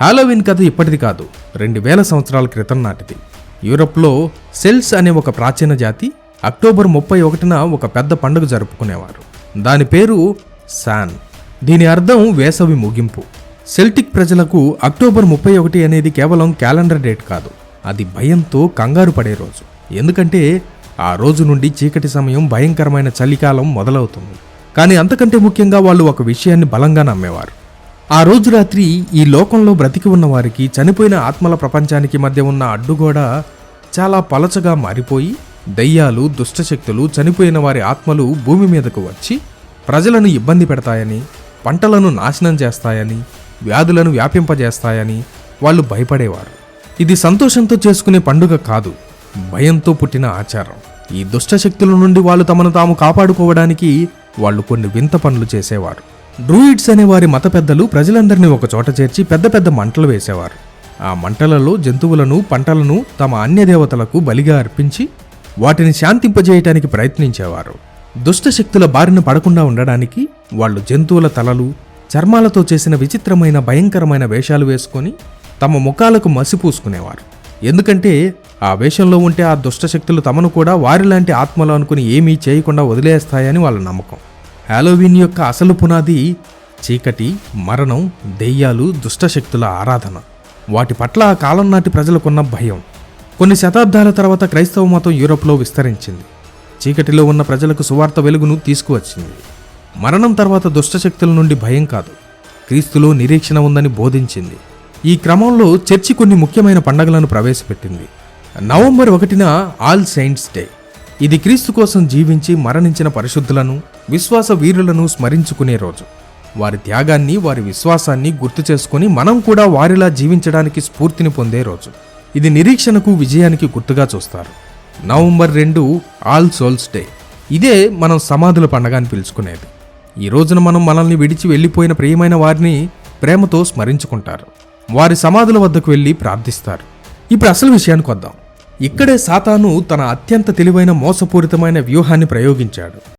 Halloween కథ ఇప్పటిది కాదు. రెండు వేల సంవత్సరాల క్రితం నాటిది. యూరప్లో సెల్స్ అనే ఒక ప్రాచీన జాతి అక్టోబర్ ముప్పై ఒకటిన ఒక పెద్ద పండుగ జరుపుకునేవారు. దాని పేరు శాన్. దీని అర్థం వేసవి ముగింపు. సెల్టిక్ ప్రజలకు అక్టోబర్ ముప్పై ఒకటి అనేది కేవలం క్యాలెండర్ డేట్ కాదు. అది భయంతో కంగారు పడే రోజు. ఎందుకంటే ఆ రోజు నుండి చీకటి సమయం భయంకరమైన చలికాలం మొదలవుతుంది. కానీ అంతకంటే ముఖ్యంగా వాళ్ళు ఒక విషయాన్ని బలంగా నమ్మేవారు. ఆ రోజు రాత్రి ఈ లోకంలో బ్రతికి ఉన్న వారికి చనిపోయిన ఆత్మల ప్రపంచానికి మధ్య ఉన్న అడ్డుగోడ చాలా పలచగా మారిపోయి దయ్యాలు దుష్టశక్తులు చనిపోయిన వారి ఆత్మలు భూమి మీదకు వచ్చి ప్రజలను ఇబ్బంది పెడతాయని పంటలను నాశనం చేస్తాయని వ్యాధులను వ్యాపింపజేస్తాయని వాళ్ళు భయపడేవారు. ఇది సంతోషంతో చేసుకునే పండుగ కాదు భయంతో పుట్టిన ఆచారం. ఈ దుష్టశక్తుల నుండి వాళ్ళు తమను తాము కాపాడుకోవడానికి వాళ్ళు కొన్ని వింత పనులు చేసేవారు. డ్రూయిడ్స్ అనే వారి మత పెద్దలు ప్రజలందరినీ ఒక చోట చేర్చి పెద్ద పెద్ద మంటలు వేసేవారు. ఆ మంటలలో జంతువులను పంటలను తమ అన్యదేవతలకు బలిగా అర్పించి వాటిని శాంతింపజేయటానికి ప్రయత్నించేవారు. దుష్టశక్తుల బారిన పడకుండా ఉండడానికి వాళ్ళు జంతువుల తలలు చర్మాలతో చేసిన విచిత్రమైన భయంకరమైన వేషాలు వేసుకొని తమ ముఖాలకు మసి పూసుకునేవారు. ఎందుకంటే ఆ వేషంలో ఉంటే ఆ దుష్టశక్తులు తమను కూడా వారిలాంటి ఆత్మలు అనుకుని ఏమీ చేయకుండా వదిలేస్తాయని వాళ్ళ నమ్మకం. హ్యాలోవిన్ యొక్క అసలు పునాది చీకటి మరణం దెయ్యాలు దుష్టశక్తుల ఆరాధన. వాటి పట్ల ఆ కాలం నాటి ప్రజలకున్న భయం. కొన్ని శతాబ్దాల తర్వాత క్రైస్తవ మతం యూరోప్లో విస్తరించింది. చీకటిలో ఉన్న ప్రజలకు సువార్త వెలుగును తీసుకువచ్చింది. మరణం తర్వాత దుష్టశక్తుల నుండి భయం కాదు. క్రీస్తులో నిరీక్షణ ఉందని బోధించింది. ఈ క్రమంలో చర్చి కొన్ని ముఖ్యమైన పండగలను ప్రవేశపెట్టింది. నవంబర్ ఒకటిన ఆల్ సెయింట్స్ డే. ఇది క్రీస్తు కోసం జీవించి మరణించిన పరిశుద్ధులను విశ్వాస వీరులను స్మరించుకునే రోజు. వారి త్యాగాన్ని వారి విశ్వాసాన్ని గుర్తు చేసుకుని మనం కూడా వారిలా జీవించడానికి స్ఫూర్తిని పొందే రోజు. ఇది నిరీక్షణకు విజయానికి గుర్తుగా చూస్తారు. నవంబర్ రెండు ఆల్ సోల్స్ డే. ఇదే మనం సమాధుల పండగ అని పిలుచుకునేది. ఈ రోజున మనం మనల్ని విడిచి వెళ్ళిపోయిన ప్రియమైన వారిని ప్రేమతో స్మరించుకుంటారు. వారి సమాధుల వద్దకు వెళ్ళి ప్రార్థిస్తారు. ఇప్పుడు అసలు విషయానికి వద్దాం. ఇక్కడే సాతాను తన అత్యంత తెలివైన మోసపూరితమైన వ్యూహాన్ని ప్రయోగించాడు.